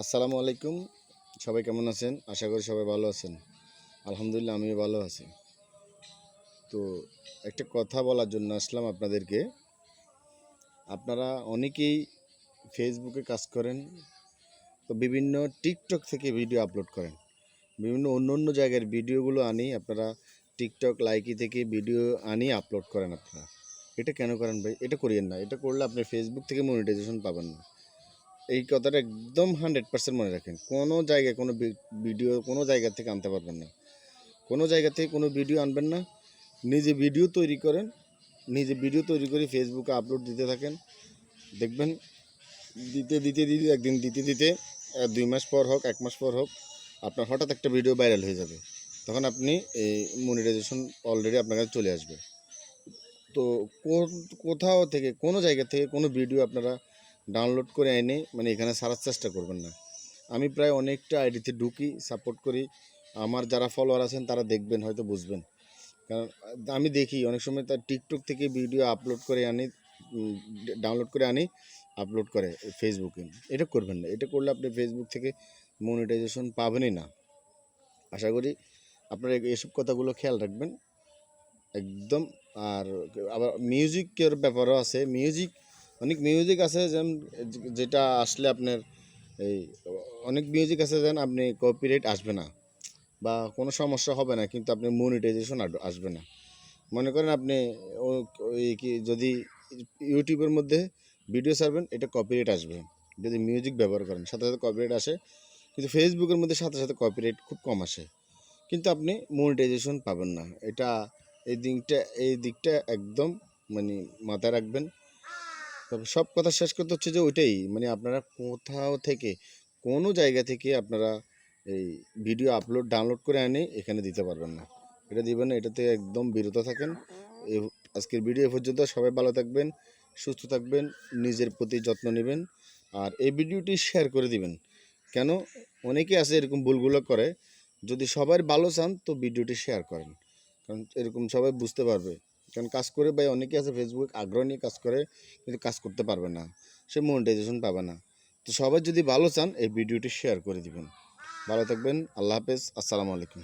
আসসালামু আলাইকুম। সবাই কেমন আছেন? আশা করি সবাই ভালো আছেন। আলহামদুলিল্লাহ, আমিও ভালো আছি। তো একটা কথা বলার জন্য আসলাম আপনাদেরকে। আপনারা অনেকেই ফেসবুকে কাজ করেন, তো বিভিন্ন টিকটক থেকে ভিডিও আপলোড করেন। বিভিন্ন অন্য অন্য জায়গার ভিডিওগুলো আনি, আপনারা টিকটক লাইকি থেকে ভিডিও আনি আপলোড করেন আপনারা। এটা কেন করেন ভাই? এটা করিয়েন না। এটা করলে আপনি ফেসবুক থেকে মনিটাইজেশন পাবেন না। এই কথাটা একদম হান্ড্রেড পার্সেন্ট মনে রাখেন। কোনো জায়গায় কোনো ভিডিও কোনো জায়গা থেকে আনতে পারবেন না। কোনো জায়গা থেকে কোনো ভিডিও আনবেন না। নিজে ভিডিও তৈরি করেন, নিজে ভিডিও তৈরি করে ফেসবুকে আপলোড দিতে থাকেন। দেখবেন দিতে দিতে দিতে, একদিন দিতে দিতে দুই মাস পর হোক, এক মাস পর হোক, আপনার হঠাৎ একটা ভিডিও ভাইরাল হয়ে যাবে। তখন আপনি এই মনিটাইজেশন অলরেডি আপনার কাছে চলে আসবে। তো কোথাও থেকে, কোনো জায়গা থেকে কোনো ভিডিও আপনারা ডাউনলোড করে এনে মানে এখানে সারার চেষ্টা করবেন না। আমি প্রায় অনেকটা আইডিতে ঢুকি সাপোর্ট করি। আমার যারা ফলোয়ার আছেন, তারা দেখবেন, হয়তো বুঝবেন। কারণ, আমি দেখি, অনেক সময় তার টিকটক থেকে ভিডিও আপলোড করে আনি ডাউনলোড করে আনি আপলোড করে ফেসবুকে এটা করবেন না। এটা করলে আপনি ফেসবুক থেকে মনিটাইজেশন পাবেনই না। আশা করি আপনারা এসব কথাগুলো খেয়াল রাখবেন। একদম, আর আবার মিউজিকের ব্যাপারও আছে। মিউজিক অনেক মিউজিক আছে যেন, যেটা আসলে আপনার এই, অনেক মিউজিক আছে যেন আপনি কপিরাইট আসবে না বা কোনো সমস্যা হবে না, কিন্তু আপনি মনিটাইজেশন আসবে না। মনে করেন আপনি কি, যদি ইউটিউবের মধ্যে ভিডিও ছাড়বেন, এটা কপিরাইট আসবে। যদি মিউজিক ব্যবহার করেন, সাথে সাথে কপিরাইট আসে, কিন্তু ফেসবুকের মধ্যে সাথে সাথে কপিরাইট খুব কম আসে। কিন্তু আপনি মনিটাইজেশন পাবেন না। এটা এই দিকটা এই দিকটা একদম মানে মাথায় রাখবেন। তবে সব কথা শেষ করতে হচ্ছে যে ওইটাই মানে আপনারা কোথাও থেকে, কোনো জায়গা থেকে আপনারা এই ভিডিও আপলোড ডাউনলোড করে আনে এখানে দিতে পারবেন না। এটা দিবেন না, এটাতে একদম বিরত থাকেন। আজকের ভিডিও পর্যন্ত সবাই ভালো থাকবেন, সুস্থ থাকবেন, নিজের প্রতি যত্ন নেবেন, আর এই ভিডিওটি শেয়ার করে দিবেন। কেন? অনেকে আছে এরকম ভুলগুলো করে, যদি সবার ভালো চান তো ভিডিওটি শেয়ার করেন। কারণ এরকম সবাই বুঝতে পারবে। কারণ কাজ করে ভাই অনেকে আছে ফেসবুক আগ্রহ নিয়ে কাজ করে, কিন্তু কাজ করতে পারবে না। সে মনিটাইজেশন পাবে না। তো সবাই যদি ভালো চান, এই ভিডিওটি শেয়ার করে দিবেন। ভালো থাকবেন, আল্লাহ হাফেজ, আসসালামু আলাইকুম।